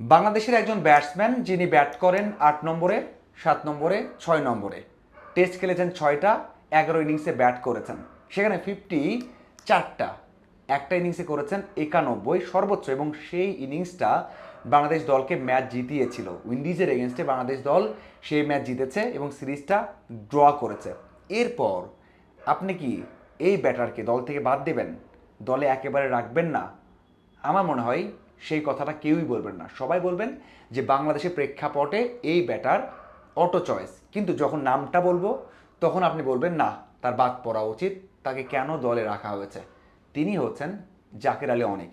বাংলাদেশের একজন ব্যাটসম্যান যিনি ব্যাট করেন আট নম্বরে, সাত নম্বরে, ছয় নম্বরে। টেস্ট খেলেছেন ছয়টা, এগারো ইনিংসে ব্যাট করেছেন। সেখানে ফিফটি চারটা, একটা ইনিংসে করেছেন একানব্বই সর্বোচ্চ এবং সেই ইনিংসটা বাংলাদেশ দলকে ম্যাচ জিতিয়েছিল। উইন্ডিজের এগেনস্টে বাংলাদেশ দল সেই ম্যাচ জিতেছে এবং সিরিজটা ড্র করেছে। এরপর আপনি কি এই ব্যাটারকে দল থেকে বাদ দেবেন? দলে একেবারে রাখবেন না? আমার মনে হয় সেই কথাটা কেউই বলবেন না। সবাই বলবেন যে বাংলাদেশের প্রেক্ষাপটে এই ব্যাটার অটো চয়েস কিন্তু যখন নামটা বলব, তখন আপনি বলবেন, না, তার বাদ পড়া উচিত। তাকে কেন দলে রাখা হয়েছে? তিনি হচ্ছেন জাকের আলী অনেক।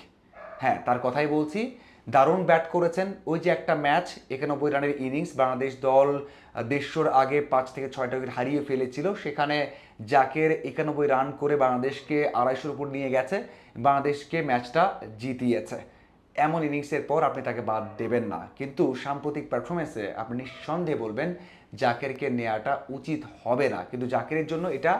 হ্যাঁ তার কথাই বলছি। দারুণ ব্যাট করেছেন। ওই যে একটা ম্যাচ, একানব্বই রানের ইনিংস বাংলাদেশ দল দেড়শোর আগে পাঁচ থেকে ছয়টা উইকেট হারিয়ে ফেলেছিল। সেখানে জাকের একানব্বই রান করে বাংলাদেশকে আড়াইশোর উপর নিয়ে গেছে। বাংলাদেশকে ম্যাচটা জিতিয়েছে। এমন ইনিংসের পর আপনি তাকে বাদ দেবেন না। কিন্তু সাম্প্রতিক পারফরমেন্সে আপনি নিঃসন্দেহে বলবেন, জাকেরকে নেওয়াটা উচিত হবে না। কিন্তু জাকেরের জন্য এটা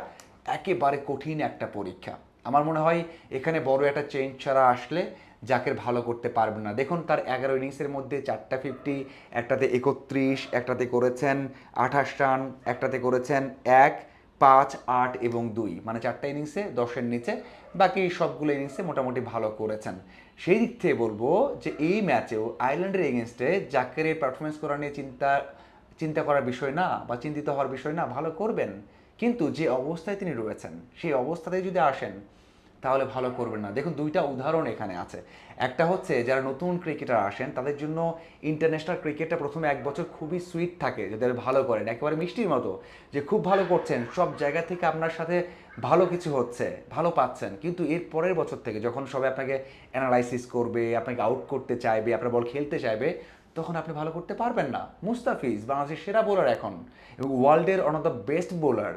একেবারে কঠিন একটা পরীক্ষা। আমার মনে হয় এখানে বড় একটা চেঞ্জ ছাড়া আসলে জাকের ভালো করতে পারবে না। দেখুন, তার এগারো ইনিংসের মধ্যে চারটা ফিফটি একটাতে একত্রিশ, একটাতে করেছেন আঠাশ রান একটাতে করেছেন এক। পাঁচ, আট এবং দুই। মানে চারটা ইনিংসে দশের নিচে। বাকি সবগুলো ইনিংসে মোটামুটি ভালো করেছেন। সেই দিক থেকে বলব যে এই ম্যাচেও আয়ারল্যান্ডের এগেনস্টে জাকেরের পারফরমেন্স করা নিয়ে চিন্তা চিন্তা করার বিষয় না বা চিন্তিত হওয়ার বিষয় না, ভালো করবেন। কিন্তু যে অবস্থায় তিনি রয়েছেন, সেই অবস্থাতেই যদি আসেন তাহলে ভালো করবেন না। দেখুন, দুইটা উদাহরণ এখানে আছে। একটা হচ্ছে, যারা নতুন ক্রিকেটার আসেন, তাদের জন্য ইন্টারন্যাশনাল ক্রিকেটটা প্রথমে এক বছর খুবই সুইট থাকে যাদের ভালো করেন। একেবারে মিষ্টির মতো, যে খুব ভালো করছেন, সব জায়গা থেকে আপনার সাথে ভালো কিছু হচ্ছে, ভালো পাচ্ছেন। কিন্তু এর পরের বছর থেকে যখন সবাই আপনাকে অ্যানালাইসিস করবে, আপনাকে আউট করতে চাইবে, আপনার বল খেলতে চাইবে, তখন আপনি ভালো করতে পারবেন না। মুস্তাফিজ, বাংলাদেশের সেরা বোলার এখন। এবং ওয়ার্ল্ডের one of the best bowler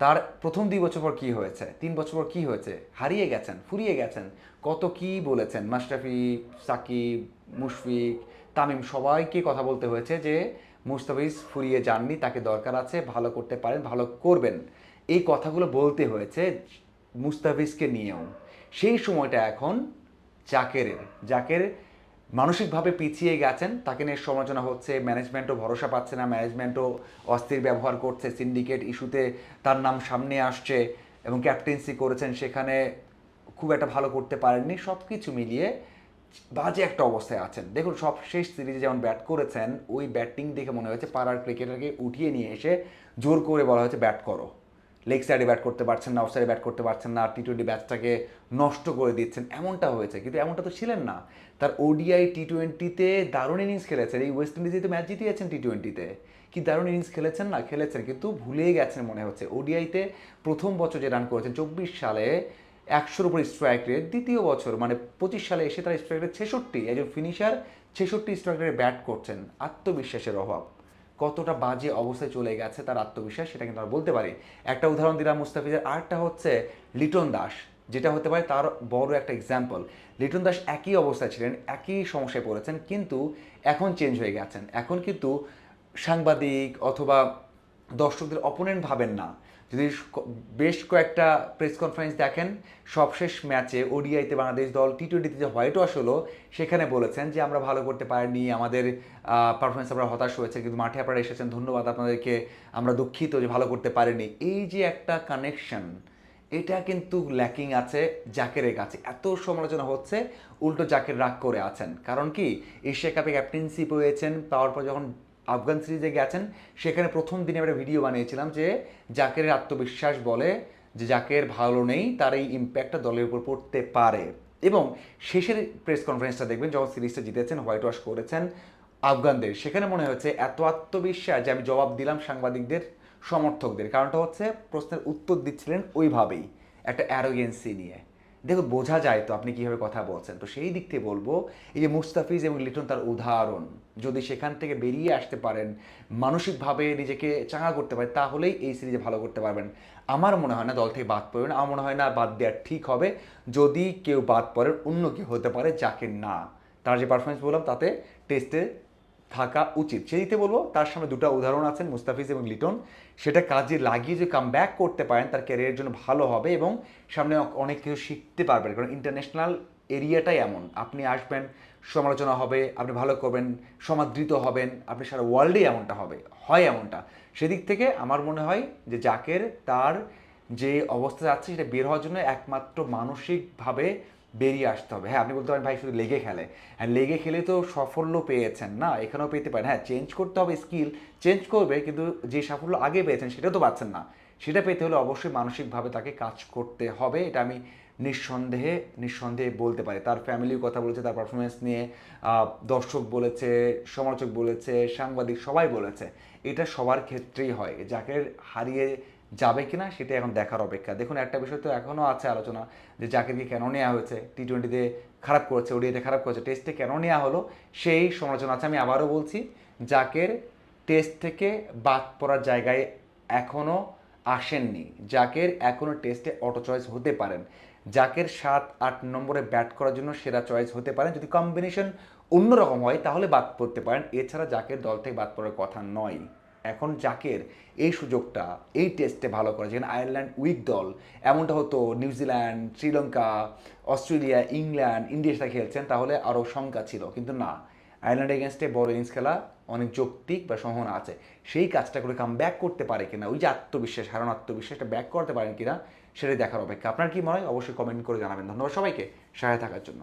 তার প্রথম দুই বছর পর কী হয়েছে? তিন বছর পর কী হয়েছে? হারিয়ে গেছেন, ফুরিয়ে গেছেন। কত কি বলেছেন? মাশরাফি, সাকিব, মুশফিক, তামিম, সবাইকে কথা বলতে হয়েছে যে মুস্তাফিজ ফুরিয়ে যাননি, তাকে দরকার আছে, ভালো করতে পারেন, ভালো করবেন। এই কথাগুলো বলতে হয়েছে মুস্তাফিজকে নিয়েও। সেই সময়টা এখন জাকেরের, জাকের মানসিকভাবে পিছিয়ে গেছেন, তাকে নিয়ে সমালোচনা হচ্ছে ম্যানেজমেন্টও ভরসা পাচ্ছে না ম্যানেজমেন্টও অস্থির ব্যবহার করছে সিন্ডিকেট ইস্যুতে তার নাম সামনে আসছে এবং ক্যাপ্টেন্সি করেছেন, সেখানে খুব একটা ভালো করতে পারেননি সব কিছু মিলিয়ে বাজে একটা অবস্থায় আছেন। দেখুন, সব শেষ সিরিজে যেমন ব্যাট করেছেন, ওই ব্যাটিং দেখে মনে হয়েছে পাড়ার ক্রিকেটারকে উঠিয়ে নিয়ে এসে জোর করে বলা হয়েছে ব্যাট করো। লেগ সাইডে ব্যাট করতে পারছেন না অফ সাইডে ব্যাট করতে পারছেন না টি টোয়েন্টি ব্যাচটাকে নষ্ট করে দিচ্ছেন। এমনটা হয়েছে, কিন্তু এমনটা তো ছিলেন না। তার ওডিআই টি টোয়েন্টিতে দারুণ ইনিংস খেলেছেন। এই ওয়েস্ট ইন্ডিজে তো ম্যাচ জিতিয়েছেন টি টোয়েন্টিতে কি দারুণ ইনিংস খেলেছেন? না, খেলেছেন, কিন্তু ভুলে গেছেন মনে হচ্ছে। ওডিআইতে প্রথম বছর যে রান করেছেন, চব্বিশ সালে একশোর উপর স্ট্রাইক রেট দ্বিতীয় বছর মানে পঁচিশ সালে এসে তার স্ট্রাইক রেট ছেষট্টি, একজন ফিনিশার ছেষট্টি স্ট্রাইক রেটে ব্যাট করছেন। আত্মবিশ্বাসের অভাব। কতটা বাজে অবস্থায় চলে গেছে তার আত্মবিশ্বাস সেটা কিন্তু আমরা বলতে পারি। একটা উদাহরণ দিলাম মুস্তাফিজের, আরেকটা হচ্ছে লিটন দাস, যেটা হতে পারে তার বড় একটা এক্সাম্পল লিটন দাস একই অবস্থায় ছিলেন, একই সমস্যায় পড়েছেন, কিন্তু এখন চেঞ্জ হয়ে গেছেন। এখন কিন্তু সাংবাদিক অথবা দর্শকদের অপোনেন্ট ভাবেন না। যদি বেশ কয়েকটা প্রেস কনফারেন্স দেখেন, সবশেষ ম্যাচে ওডিআইতে বাংলাদেশ দল টি টোয়েন্টিতে যে হোয়াইট ওয়াশ হলো, সেখানে বলেছেন যে আমরা ভালো করতে পারিনি, আমাদের পারফরমেন্স আমরা হতাশ হয়েছে, কিন্তু মাঠে আপনারা এসেছেন, ধন্যবাদ আপনাদেরকে, আমরা দুঃখিত যে ভালো করতে পারিনি। এই যে একটা কানেকশন এটা কিন্তু ল্যাকিং আছে জাকেরের কাছে এত সমালোচনা হচ্ছে, উল্টো জাকের রাগ করে আছেন। কারণ কি, এশিয়া কাপে ক্যাপ্টেন্সি পেয়েছেন, পাওয়ার পর যখন আফগান সিরিজে গেছেন, সেখানে প্রথম দিনে একটা ভিডিও বানিয়েছিলাম যে জাকেরের আত্মবিশ্বাস বলে যে জাকের ভালো নেই, তার এই ইম্প্যাক্টটা দলের উপর পড়তে পারে। এবং শেষের প্রেস কনফারেন্সটা দেখবেন, যখন সিরিজটা জিতেছেন, হোয়াইট ওয়াশ করেছেন আফগানদের, সেখানে মনে হয়েছে এত আত্মবিশ্বাস যে আমি জবাব দিলাম সাংবাদিকদের, সমর্থকদের। কারণটা হচ্ছে প্রশ্নের উত্তর দিচ্ছিলেন ওইভাবেই, একটা অ্যারোগেন্সি নিয়ে। দেখুন বোঝা যায় তো আপনি কীভাবে কথা বলছেন। তো সেই দিক থেকে বলব, এই যে মুস্তাফিজ এবং লিটন তার উদাহরণ, যদি সেখান থেকে বেরিয়ে আসতে পারেন, মানসিকভাবে নিজেকে চাঙা করতে পারেন, তাহলেই এই সিরিজে ভালো করতে পারবেন। আমার মনে হয় না দল থেকে বাদ পড়বেন আমার মনে হয় না বাদ দেওয়া ঠিক হবে। যদি কেউ বাদ পড়েন, অন্য কেউ হতে পারে যাকে না। তার যে পারফরমেন্স বললাম, তাতে টেস্টে থাকা উচিত। সেই দিতে বলব, তার সামনে দুটো উদাহরণ আছেন মুস্তাফিজ এবং লিটন। সেটা কাজে লাগিয়ে যে কাম ব্যাক করতে পারেন, তার ক্যারিয়ারের জন্য ভালো হবে এবং সামনে অনেক কিছু শিখতে পারবেন। কারণ ইন্টারন্যাশনাল এরিয়াটাই এমন। আপনি আসবেন, সমালোচনা হবে, আপনি ভালো করবেন, সমাদৃত হবেন, আপনি সারা ওয়ার্ল্ডেই এমনটা হবে, হয় এমনটা। সেদিক থেকে আমার মনে হয় যে জাকের তার যে অবস্থা যাচ্ছে, সেটা বের হওয়ার জন্য একমাত্র মানসিকভাবে বেরিয়ে আসতে হবে। হ্যাঁ আপনি বলতে পারেন ভাই শুধু লেগে খেলে। হ্যাঁ লেগে খেলে তো সাফল্য পেয়েছেন না, এখানেও পেতে পারেন। হ্যাঁ চেঞ্জ করতে হবে স্কিল চেঞ্জ করবে কিন্তু যে সাফল্য আগে পেয়েছেন সেটা তো পাচ্ছেন না। সেটা পেতে হলে অবশ্যই মানসিকভাবে তাকে কাজ করতে হবে, এটা আমি নিঃসন্দেহে নিঃসন্দেহে বলতে পারি। তার ফ্যামিলির কথা বলেছে, তার পারফরমেন্স নিয়ে দর্শক বলেছে, সমালোচক বলেছে, সাংবাদিক সবাই বলেছে। এটা সবার ক্ষেত্রেই হয়। যাকে হারিয়ে যাবে কিনা সেটা এখন দেখার অপেক্ষা। দেখুন, একটা বিষয় তো এখনও আছে আলোচনা যে জাকিরকে কেন নেওয়া হয়েছে টি টোয়েন্টিতে খারাপ করেছে ওডিআইতে খারাপ করেছে টেস্টে কেন নেওয়া হলো সেই সমালোচনা আছে। আমি আবারও বলছি, জাকের টেস্ট থেকে বাদ পড়ার জায়গায় এখনও আসেননি। জাকের এখনও টেস্টে অটো চয়েস হতে পারেন। জাকের সাত আট নম্বরে ব্যাট করার জন্য সেরা চয়েস হতে পারেন। যদি কম্বিনেশন অন্যরকম হয়, তাহলে বাদ পড়তে পারেন। এছাড়া জাকের দল থেকে বাদ পড়ার কথা নয়। এখন জাকের এই সুযোগটা, এই টেস্টে ভালো করে যেখানে আয়ারল্যান্ড উইক দল, এমনটা হতো, নিউজিল্যান্ড, শ্রীলঙ্কা, অস্ট্রেলিয়া, ইংল্যান্ড ইন্ডিয়ার সাথে খেলছেন, তাহলে আরও শঙ্কা ছিল। কিন্তু না, আয়ারল্যান্ড এগেনস্টে বড় ইনিংস খেলা অনেক যৌক্তিক বা সম্ভাবনা আছে। সেই কাজটা করে কাম ব্যাক করতে পারে কিনা, ওই যে আত্মবিশ্বাস, হারানো আত্মবিশ্বাসটা ব্যাক করতে পারেন কিনা, সেটাই দেখার অপেক্ষা। আপনার কি মনে হয়? অবশ্যই কমেন্ট করে জানাবেন। ধন্যবাদ সবাইকে সহায় থাকার জন্য।